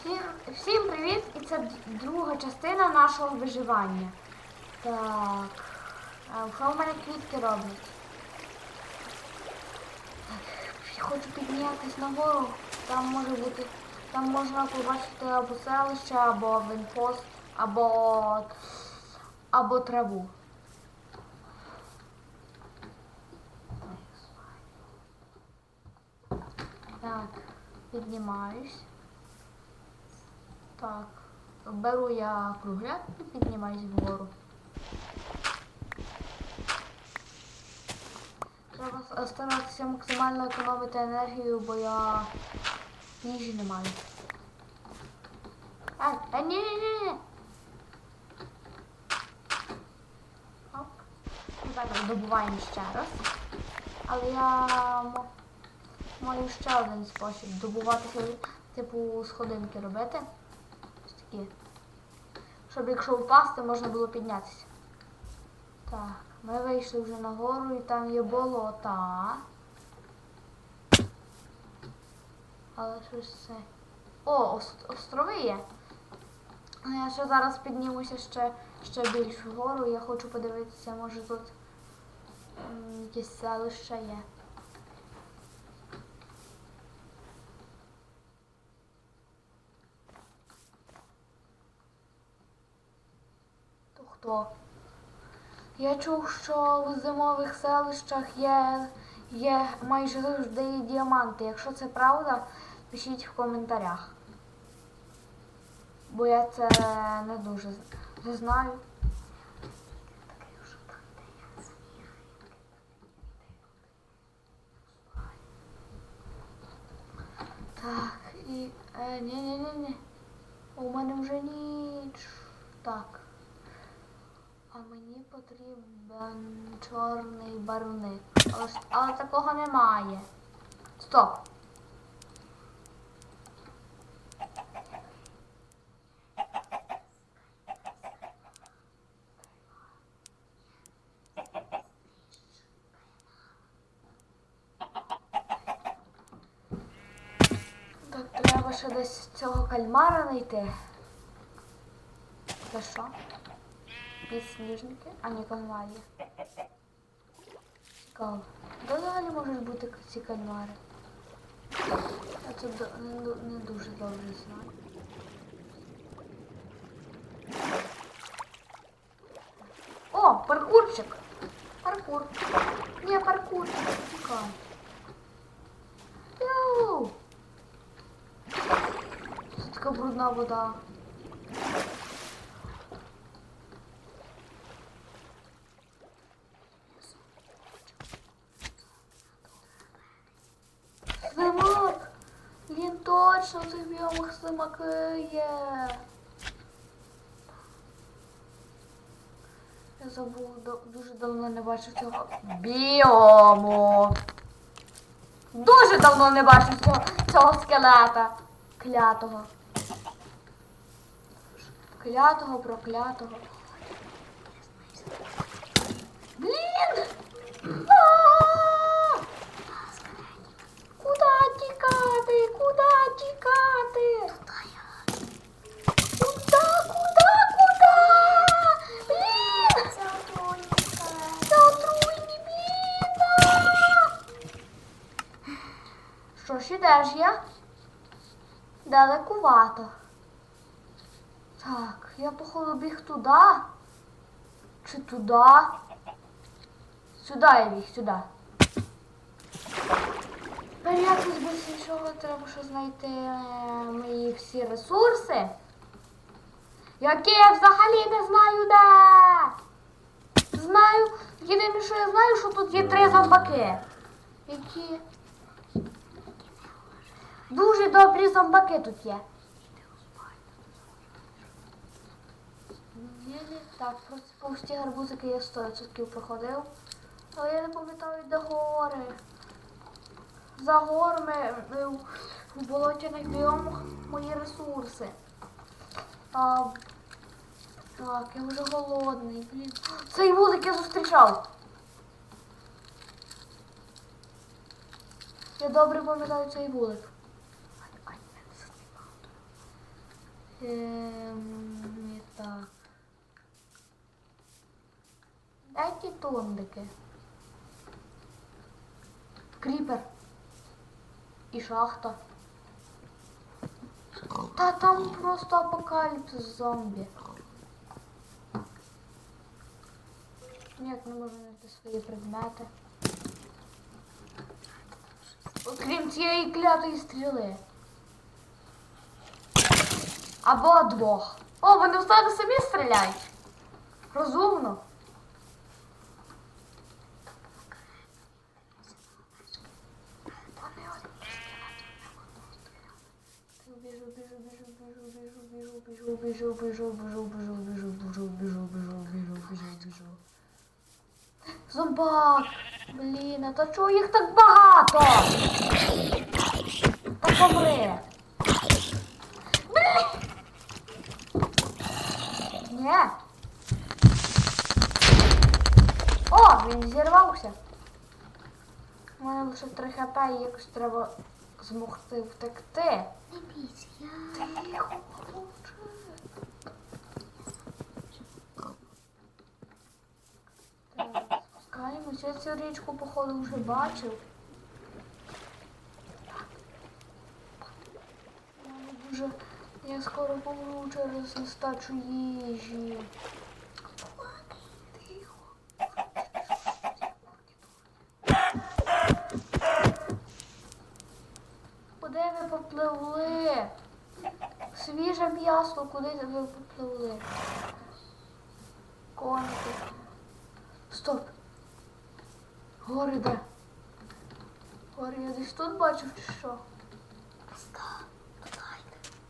Всім, всім привіт! І це друга частина нашого виживання. Так. Що в мене квітки роблять? Так, хочу піднятися нагору. Там може бути. Там можна побачити або селище, або винпост, або. або траву. Так, піднімаюсь. Так, беру я кругляк і піднімаюсь вгору. Треба старатися максимально економити енергію, бо я їжі не маю. А, а ні, ні, ні, ні. Оп. Ну, добуваємо ще раз. Але я маю ще один спосіб добуватися, типу, сходинки робити. Такі. Щоб якщо впасти, можна було піднятися. Так, ми вийшли вже нагору і там є болота. Але щось це. О, ос- острови є. Ну, Я ще зараз піднімуся ще, ще більш вгору. Я хочу подивитися, може тут якесь селище є. То хто? Я чув, що в зимових селищах є, є майже завжди діаманти. Якщо це правда, пишіть в коментарях. Бо я це не дуже знаю. Так, і. Е, ні, ні, ні, ні. У мене вже ніч. Так. Потрібен чорний барвник. Але, але такого немає. Стоп. Треба ще десь цього кальмара знайти. Це що? Підсніжники? А ні, кальмарі. Цікаво. Де взагалі можуть бути ці кальмари? Я це не, не дуже добре знаю. О, паркурчик! Паркур. Ні, паркур. Цікаво. Йоу! Це така брудна вода. Слимак! Він точно в цих біомах слимаки є. Я забув, дуже давно не бачив цього біому. Дуже давно не бачив цього, цього скелета. Клятого. Клятого, проклятого. Що ж я? Далекувато. Так, я походу біг туди. Чи туди? Сюди я біг, сюди. Якось без іншого треба ще знайти е, мої всі ресурси. Які я взагалі не знаю де. Знаю. Єдине, що я знаю, що тут є три зомбаки. Які. Дуже добрі зомбаки тут є. Так, просто повз гарбузики я 100% проходив. Але я не пам'ятаю, де гори. За горами е, в- в болотяних біомах мої ресурси. А, так, я вже голодний, блін. Цей вулик я зустрічав. Я добре пам'ятаю цей вулик. Ай, ай, не знімав. Ем, не так. Дайте тондики. Кріпер. І шахта. Та там просто апокаліпсис зомбі. Ніяк не можу знайти свої предмети. Окрім цієї клятої стріли. Або двох. О, вони в себе самі стріляють. Розумно. От Біжу, біжу, біжу, біжу, біжу, біжу, біжу, біжу, біжу, біжу, біжу, біжу, біжу, біжу, біжу, біжу, біжу. Зомбак! Блін, а то чого їх так багато? Та помри. Блін! Ні. О, він зірвався. У мене лише 3 хп і якось треба змогти втекти. Не бійся, я спускаємось. Я цю річку, походу, вже бачив. Я скоро помру через нестачу їжі. Куди ви попливли? Свіже м'ясо, куди ви попливли? Коники. Стоп. Гори де? Гори я десь тут бачив чи що?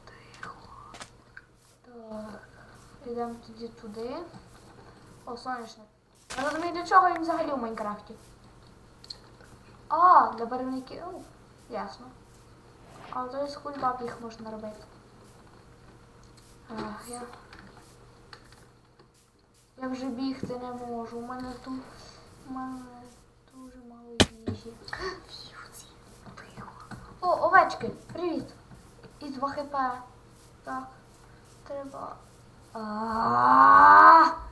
Тихо. Так. Йдемо тоді туди. О, сонячник. Я розумію, для чого він взагалі в Майнкрафті. А, для барвників. Ну, Ясно. А то з кульбаб їх можна робити. Ах, я... я вже бігти не можу. У мене тут у мене дуже мало їжі. О, овечки, привіт. І 2 хп. Так. Треба. А-а-а!